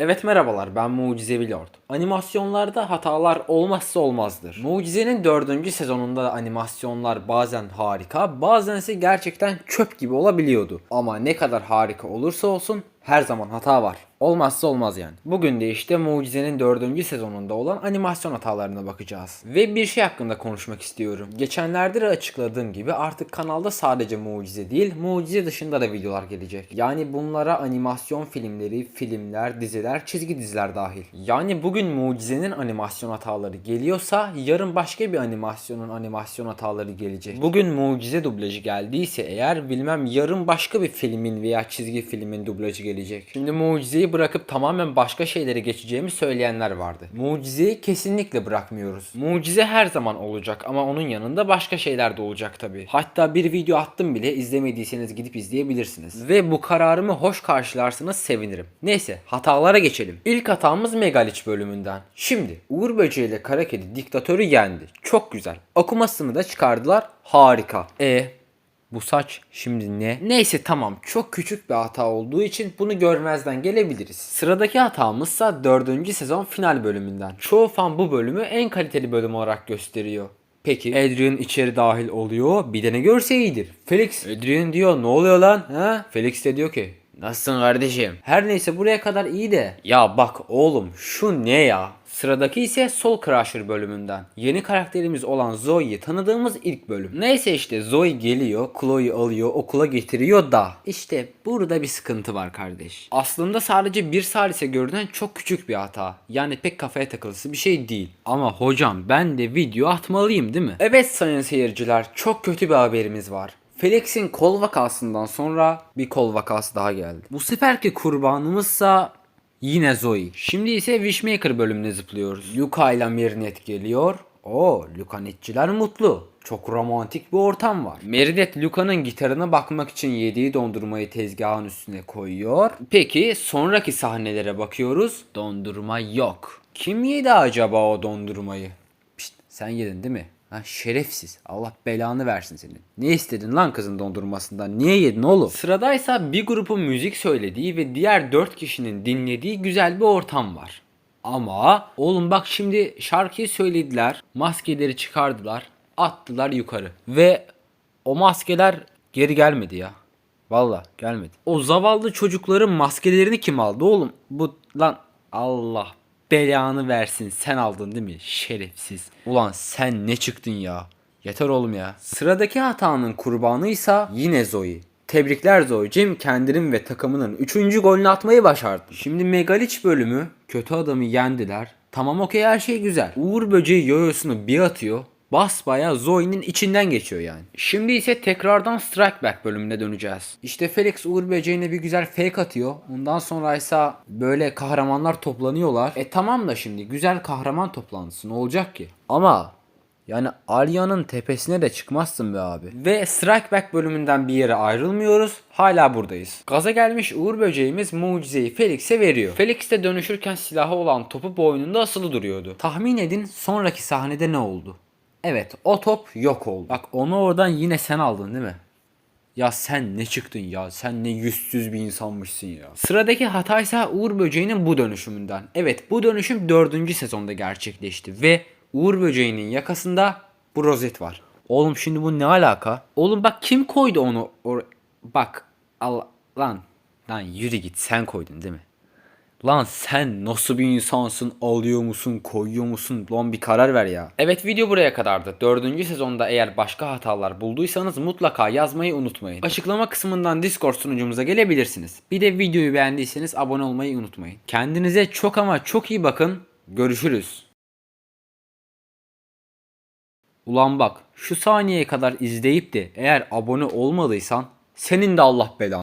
Evet merhabalar ben Mucizevi Lord. Animasyonlarda hatalar olmazsa olmazdır. Mucize'nin dördüncü sezonunda da animasyonlar bazen harika bazen ise gerçekten çöp gibi olabiliyordu. Ama ne kadar harika olursa olsun her zaman hata var. Olmazsa olmaz yani. Bugün de işte Mucize'nin dördüncü sezonunda olan animasyon hatalarına bakacağız. Ve bir şey hakkında konuşmak istiyorum. Geçenlerde de açıkladığım gibi artık kanalda sadece Mucize değil, Mucize dışında da videolar gelecek. Yani bunlara animasyon filmleri, filmler, diziler, çizgi diziler dahil. Yani bugün Mucize'nin animasyon hataları geliyorsa yarın başka bir animasyonun animasyon hataları gelecek. Bugün Mucize dublajı geldiyse eğer bilmem yarın başka bir filmin veya çizgi filmin dublajı gelecek. Şimdi Mucize'yi bırakıp tamamen başka şeylere geçeceğimi söyleyenler vardı. Mucizeyi kesinlikle bırakmıyoruz. Mucize her zaman olacak ama onun yanında başka şeyler de olacak tabi. Hatta bir video attım bile izlemediyseniz gidip izleyebilirsiniz. Ve bu kararımı hoş karşılarsanız sevinirim. Neyse hatalara geçelim. İlk hatamız Megaliç bölümünden. Şimdi Uğur Böceği ile Kara Kedi diktatörü yendi. Çok güzel. Okumasını da çıkardılar. Harika. E bu saç şimdi ne? Neyse tamam çok küçük bir hata olduğu için bunu görmezden gelebiliriz. Sıradaki hatamızsa 4. sezon final bölümünden. Çoğu fan bu bölümü en kaliteli bölüm olarak gösteriyor. Peki Adrian içeri dahil oluyor bir de ne görse iyidir. Felix Adrian diyor ne oluyor lan? Ha? Felix de diyor ki Nasılsın kardeşim? Her neyse buraya kadar iyi de. Ya bak oğlum şu ne ya? Sıradaki ise Soul Crusher bölümünden. Yeni karakterimiz olan Zoe'yi tanıdığımız ilk bölüm. Neyse işte Zoe geliyor, Chloe alıyor, okula getiriyor da. İşte burada bir sıkıntı var kardeş. Aslında sadece bir salise görünen çok küçük bir hata. Yani pek kafaya takılısı bir şey değil. Ama hocam ben de video atmalıyım değil mi? Evet sayın seyirciler çok kötü bir haberimiz var. Felix'in kol vakasından sonra bir kol vakası daha geldi. Bu seferki kurbanımızsa yine Zoe. Şimdi ise Wishmaker bölümüne zıplıyoruz. Luca ile Merinet geliyor. Oo, Luca netçiler mutlu. Çok romantik bir ortam var. Merinet Luca'nın gitarına bakmak için yediği dondurmayı tezgahın üstüne koyuyor. Peki sonraki sahnelere bakıyoruz. Dondurma yok. Kim yedi acaba o dondurmayı? Pişt, sen yedin değil mi? Ha şerefsiz. Allah belanı versin senin. Ne istedin lan kızın dondurmasından? Niye yedin oğlum? Sıradaysa bir grubun müzik söylediği ve diğer dört kişinin dinlediği güzel bir ortam var. Ama oğlum bak şimdi şarkıyı söylediler. Maskeleri çıkardılar. Attılar yukarı. Ve o maskeler geri gelmedi ya. Valla gelmedi. O zavallı çocukların maskelerini kim aldı oğlum? Bu lan Allah belanı versin sen aldın değil mi? Şerefsiz. Ulan sen ne çıktın ya? Yeter oğlum ya. Sıradaki hatanın kurbanıysa yine Zoe. Tebrikler Zoe'cim kendinin ve takımının 3. golünü atmayı başardı. Şimdi Megaliç bölümü kötü adamı yendiler. Tamam okey her şey güzel. Uğur böceği yoyosunu bir atıyor. Basbaya Zoe'nin içinden geçiyor yani. Şimdi ise tekrardan Strike Back bölümüne döneceğiz. İşte Felix Uğur Böceği'ne bir güzel fake atıyor. Ondan sonra ise böyle kahramanlar toplanıyorlar. E tamam da şimdi güzel kahraman toplantısı ne olacak ki? Ama yani Alya'nın tepesine de çıkmazsın be abi. Ve Strike Back bölümünden bir yere ayrılmıyoruz. Hala buradayız. Gaza gelmiş Uğur böceğimiz mucizeyi Felix'e veriyor. Felix de dönüşürken silahı olan topu boynunda asılı duruyordu. Tahmin edin sonraki sahnede ne oldu? Evet o top yok oldu. Bak onu oradan yine sen aldın değil mi? Ya sen ne çıktın ya? Sen ne yüzsüz bir insanmışsın ya. Sıradaki hataysa Uğur Böceği'nin bu dönüşümünden. Evet bu dönüşüm 4. sezonda gerçekleşti ve Uğur Böceği'nin yakasında bu rozet var. Oğlum şimdi bu ne alaka? Oğlum bak kim koydu onu? or- bak Allah lan lan yürü git sen koydun değil mi? Lan sen nasıl bir insansın? Alıyor musun? Koyuyor musun? Lan bir karar ver ya. Evet video buraya kadardı. Dördüncü sezonda eğer başka hatalar bulduysanız mutlaka yazmayı unutmayın. Açıklama kısmından Discord sunucumuza gelebilirsiniz. Bir de videoyu beğendiyseniz abone olmayı unutmayın. Kendinize çok ama çok iyi bakın. Görüşürüz. Ulan bak şu saniyeye kadar izleyip de eğer abone olmadıysan senin de Allah belanı.